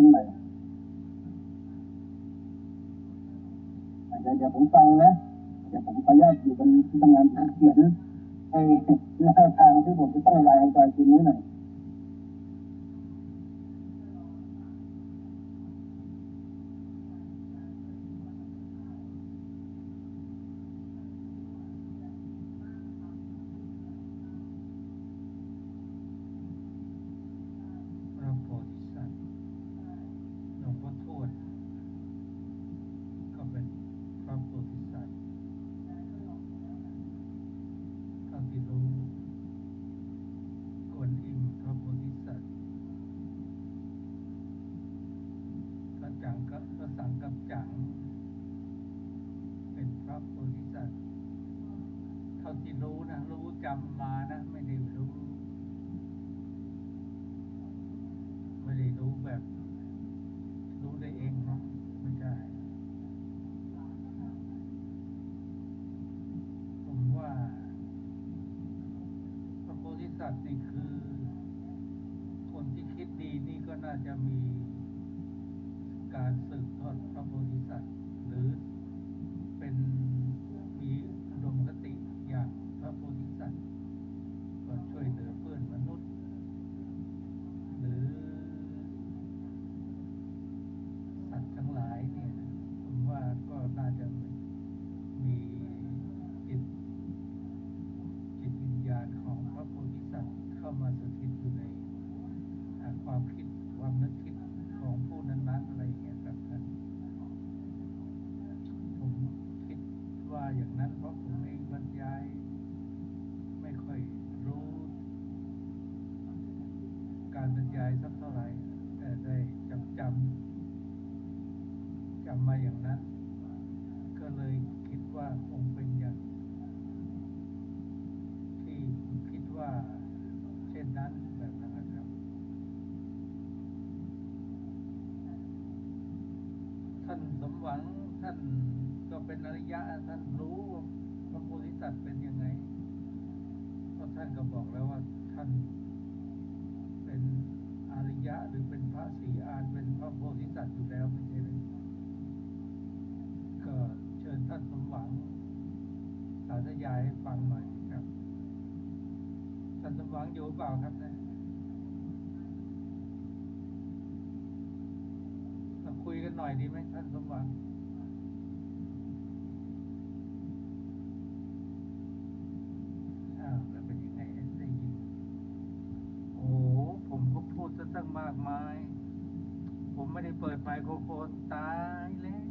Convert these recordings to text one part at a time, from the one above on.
ขึ้นใหม่เดี๋ยวเดี๋ยวผมฟังนะเดี๋ยวผมขออนุญาตอยู่บนที่ทำงานเขียนไอ้แนวทางที่ผมจะต้องรายงานทีนี้หน่อย จังเป็นพระโพธิสัตว์เท่าที่รู้นะ รู้จำมานะ ไม่ได้รู้ ไม่ได้รู้แบบ ร บรรยายสักเท่าไหร่แต่ได้จำจำจำมาอย่างนั้น ก็เลยคิดว่าคงเป็นอย่าง ที่คิดว่า เช่นนั้นแบบนั้นนะครับ ท่านสมหวังท่านก็เป็นอริยะท่านรู้ว่าพระโพธิสัตว์เป็นยังไงเพราะท่านก็บอกแล้วว่าท่าน ศรีอานเป็นพระโพธิสัตว์อยู่แล้วไม่ใช่เลยก็เชิญท่านสมหวัง สาธยายให้ฟังหน่อยครับ ท่านสมหวังอยู่เปล่าครับนะมาคุยกันหน่อยดีไหมท่านสมหวัง เปิดไมโครโฟนตายแล้ว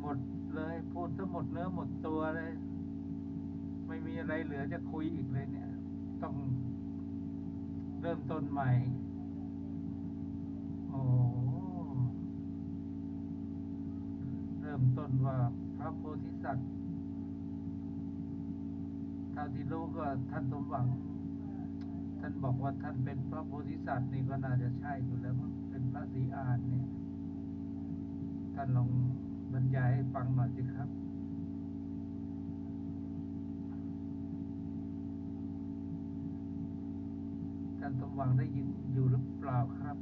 หมดเลยพูดซะหมดเนื้อหมดตัวเลย ไม่มีอะไรเหลือจะคุยอีกเลยเนี่ย ต้องเริ่มต้นใหม่ โอ้เริ่มต้นว่าพระโพธิสัตว์เท่าที่รู้ก็ท่านสมหวัง ท่านบอกว่าท่านเป็นพระโพธิสัตว์นี่ก็น่าจะใช่อยู่แล้วมั้ง พระศรีอานเนี่ยท่านลองบรรยายให้ฟังหน่อยสิครับท่านสมหวังได้ยินอยู่หรือเปล่าครับ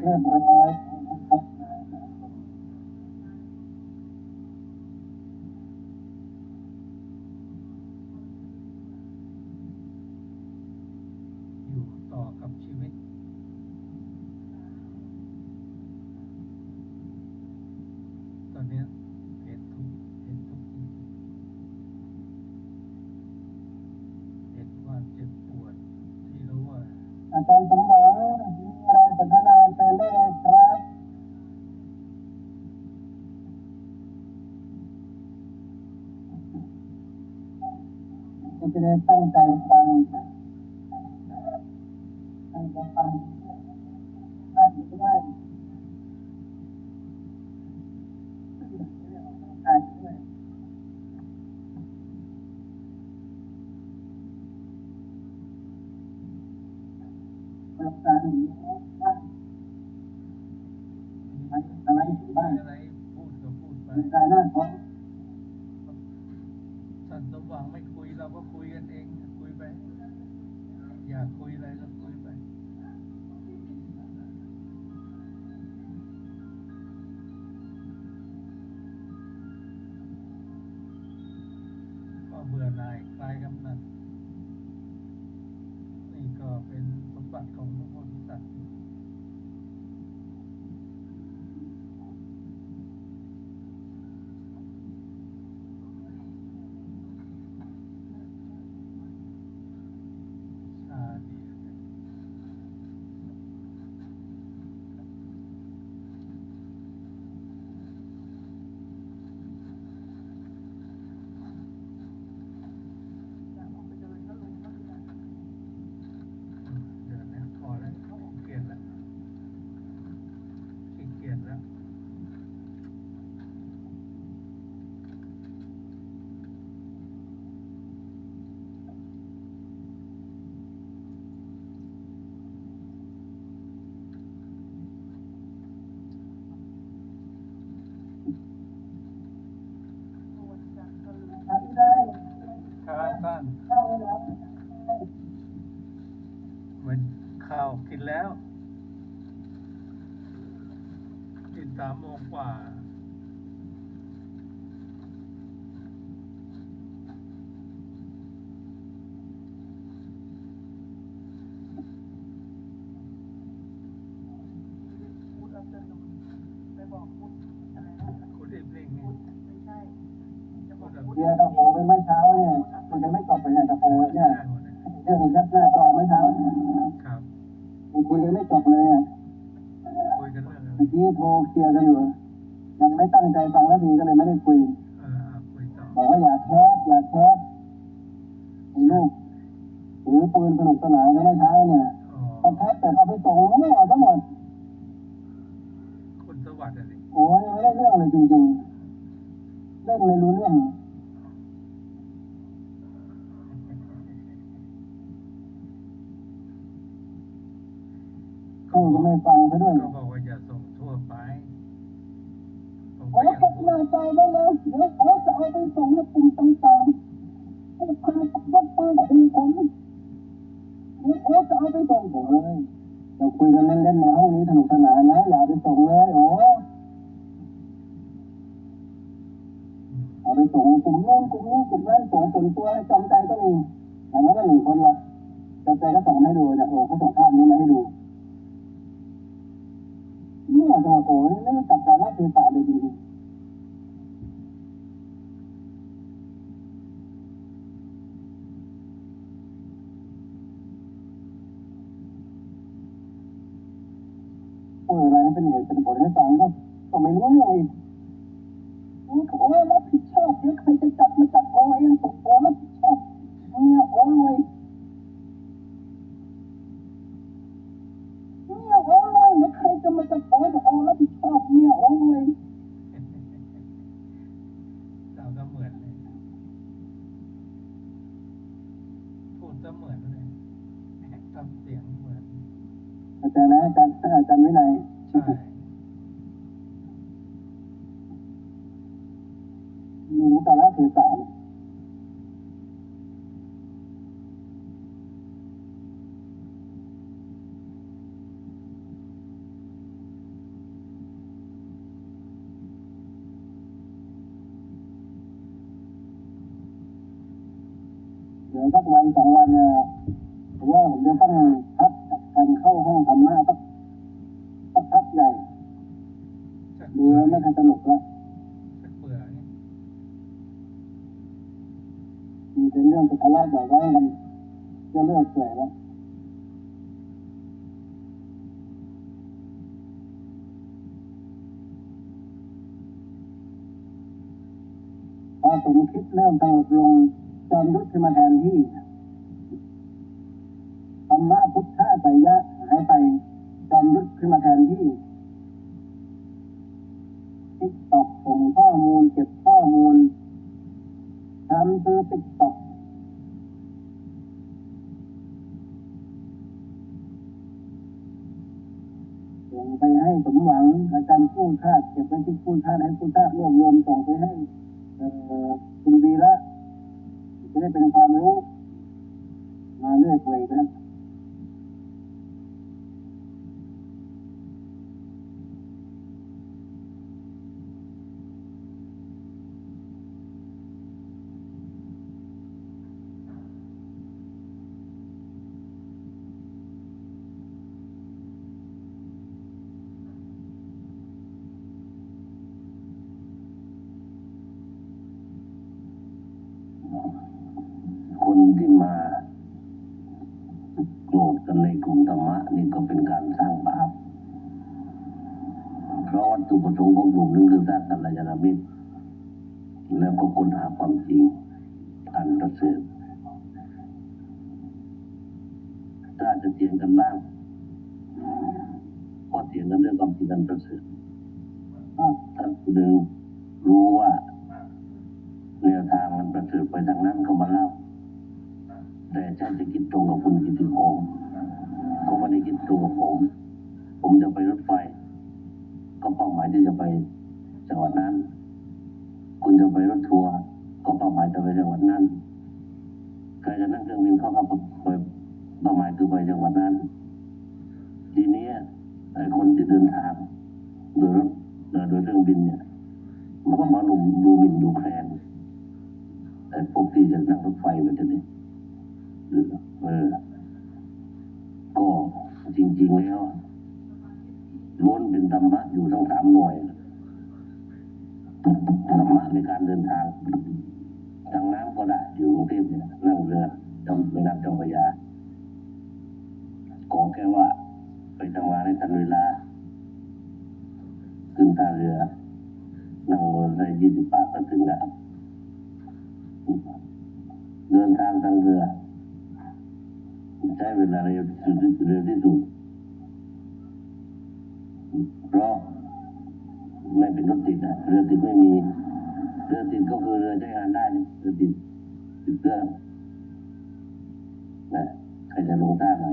อยู่ต่อกับชีวิตตอนเนี้ยเห็นทุกเห็นทุกจริงเห็นความเจ็บปวดที่รู้ว่าอาจารย์สมหวังมีอะไรสนทนาเชิญได้เลย งใจฟังจ ระการหรือบ้านอะไรบ้านอะไรพูดก็พูดไปกายหน้าท้องท่านสมหวังไม่คุยเราก็คุยกันเอง คุยไป อยากคุยอะไรก็ สางเหมือนข้าวกินแล้วกินสามโมงกว่า เรื่องยัดหน้าจอเมื่อเช้าครับคุยกันไม่จบเลยอะคุยกันเรื่องอะไรเมื่อกี้โทรเคลียร์กันอยู่ยังไม่ตั้งใจฟังแล้วทีก็เลยไม่ได้คุยเอออะคุยต่อบอกว่าอย่าแคสอย่าแคสไอ้ลูกถือปืนสนุกสนานกันเมื่อเช้าเนี่ยอ๋อพอแคสแต่เอาไปส่งไม่เอาทั้งหมดคุณสวัสดิ์อะสิโอ้ยไม่ได้เรื่องเลยจริงๆเล่นไม่รู้เรื่อง ไม่ฟังซะด้วยก็บอกว่าอย่าส่งทั่วไปผมโอ้ก็ยยังพัฒพูดนาใจได้แล้วเดี๋ยวโอ้จะเอาไปส่งให้กลุ่มต่างๆให้พาปักรถปืนขู่ผมเดี๋ยวโอ้จะเอาไปส่งผมเลยเราคุยกันเล่นๆในห้องนี้สนุกสนานนะ อย่าไปส่งเลยโอ้อืมเอาไปส่งกลุ่มนู้นกลุ่มนี้กลุ่มนั้นส่งส่วนตัวให้จำใจก็มีอย่างนั้นก็หนึ่งคนละจำใจก็ส่งให้ดูจากโอ้เขาส่งภาพนี้มาให้ดู นี่ว่าตัวโอ้นี่ไม่รู้จักการรับเทศะเลยจริงๆพูดอะไรให้เป็นเหตุเป็นผลให้ฟังก็ก็ไม่รู้เรื่องอีกโอ้โอ้รับผิดชอบเดี๋ยวใครจะ การละเทศะเลยเดี๋ยวสักวันสองวันเนี่ยผมว่าผมจะต้องพักกันเข้าห้องธรรมะสักสักพักใหญ่ชักดูเบื่อแล้วไม่ค่อยสนุกแล้ว เรื่องจะทะเลาะบ่อยไว้มันจะเลือยเปื่อยแล้วพอสมคิดเริ่มสงบลงจอมยุทธขึ้นมาแทนที่ธรรมะพุทธะไสยะหายไปจอมยุทธขึ้นมาแทนที่ติดต่อส่งข้อมูลเก็บข้อมูลทำตัวติดต่อก อาจารย์ผู้ชาติเก็บไว้ที่ผู้ชาติให้ผู้ชาติรวบรวมส่งไปให้คุณวีละจะได้เป็นความรู้ มาเรื่อยเปื่อยนะ เพราะวัตถุประสงค์ของกลุ่มนึงคือสร้างกัลยาณมิตรแล้วก็ค้นหาความจริงอันประเสริฐถ้าจะเถียงกันบ้างก็เถียงกันเรื่องความจริงอันประเสริฐอะถ้าคนหนึ่งรู้ว่าแนวทางมันประเสริฐไปทางนั้นก็มาเล่า แต่ฉันจะคิดตรงกับคุณกิติพงศ์เขาไม่ได้คิดตรงกับผม ผมจะไปรถไฟ หมายที่จะไปจังหวัดนั้น คุณจะไปรถทัวร์ก็เป้าหมายจะไปจังหวัดนั้นใครจะนั่งเครื่องบินเข้าก็ไปเป้าหมายคือไปจังหวัดนั้น ทีนี้ไอ้คนที่เดินทางโดยรถโดยเครื่องบินเนี่ยมันก็มาลุมดูหมิ่นดูแคลนไอ้พวกที่จะนั่งรถไฟไปจะเนี่ยเออก็จริง ๆ แล้ว ล้วนเป็นธรรมะอยู่ทั้งสามหน่วยธรรมะในการเดินทางทางน้ำก็ได้อยู่กรุงเทพเนี่ยนั่งเรือจำแม่น้ำเจ้าพระยาขอแค่ว่า ไปทำงานให้ทันเวลา ขึ้นท่าเรือนั่งรถได้ยี่สิบบาทก็ถึงแล้วเดินทางทางเรือใช้เวลาเร็วที่สุดเร็วที่สุด เพราะไม่เป็นรถติดอะเรือติดไม่มีเรือติดก็คือเรือใช้งานได้เรือติดติดเครื่องนะใครจะลงท่าไหน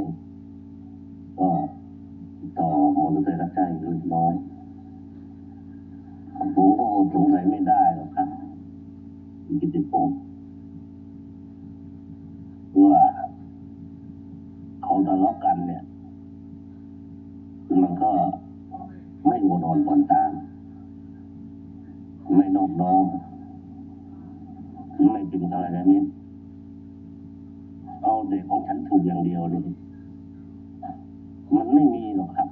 ก็ต่อมอเตอร์ไซค์รับจ้างอยู่เล็กน้อยผมก็อดสงสัยไม่ได้หรอกครับคุณกิติพงศ์ว่าเขาทะเลาะกันเนี่ย มันก็ อ่อนผ่อนตามไม่นอบน้อมไม่เป็นอะไรแบบนี้เอาเด็กของฉันถูกอย่างเดียวเลยมันไม่มีหรอกครับ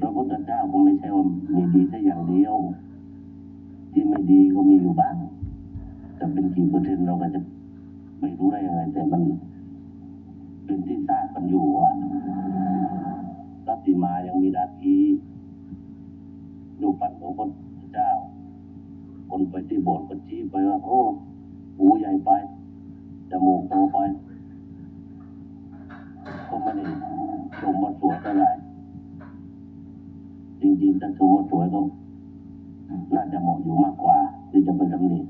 พระพุทธเจ้าก็ไม่ใช่ว่ามีดีแค่อย่างเดียว ที่ไม่ดีก็มีอยู่บ้างจะเป็นกี่เปอร์เซ็นต์เราก็จะไม่รู้ได้ยังไงแต่มันเป็นที่ทราบกันอยู่ว่า รัตติมายังมีนาทีรูปปั้นของพระเจ้า คนไปที่โบสถ์ก็ชี้ไปว่า โอ้หูใหญ่ไปจมูกโตไปก็ไม่ได้ชมว่าสวยเท่าไหร่จริงๆถ้าชมว่าสวยก็น่าจะเหมาะอยู่มากกว่า ที่จะไปตำหนิ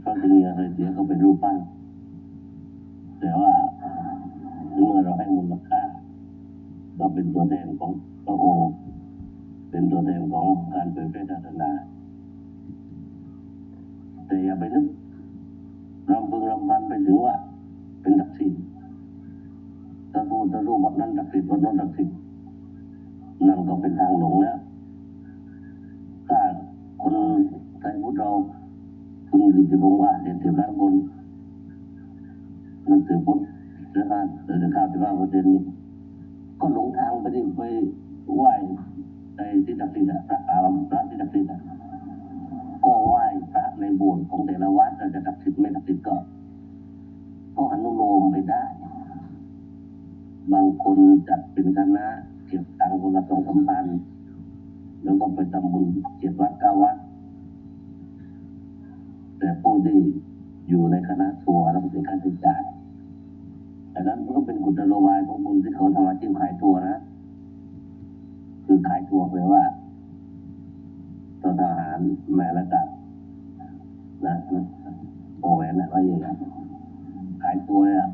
เพราะมีอะไรเสียก็เป็นรูปปั้นแต่ว่า ก็เป็นตัวแทนของพระองค์ เป็นตัวแทนของการเผยแพร่ศาสนา แต่อย่าไปนึกรำพึงรำพันไปถึงว่า เป็นศักดิ์สิทธิ์ถ้าพูดถ้ารู้วัดนั้นศักดิ์สิทธิ์วัดนั้นศักดิ์สิทธิ์นั่นก็เป็นทางหลงแล้วถ้าคนไทยพุทธเราคุณกิติพงศ์ว่าเจ็ดสิบล้านคนนั่นถือพุทธเดือนห้าเดือนเก้าสิบห้าเปร์เซ็นนี่ ก็หลงทางไปที่ไปไหว้ในที่ศักดิ์สิทธิ์อะพระอารามพระที่ศักดิ์สิทธิ์อะก็ไหว้พระในโบสถ์ของแต่ละวัดแต่จะศักดิ์สิทธิ์ไม่ศักดิ์สิทธิ์ก็ก็อนุโลมไปได้ บางคนจัดเป็นคณะเก็บตังค์คนละสองสามพันแล้วก็ไปทำบุญเจ็ดวัดเก้าวัดแต่ผู้ที่อยู่ในคณะทัวร์แล้วก็เป็นค่าใจ่า อันนั้นมันก็เป็นกุศโลบายของบุญที่เขาทำอาชีพขายตัวนะ คือขายตัวไปว่าตอนทหารแม่ระดับนะโอแหวนอะไรอย่างเงี้ยขายตัวเนี่ย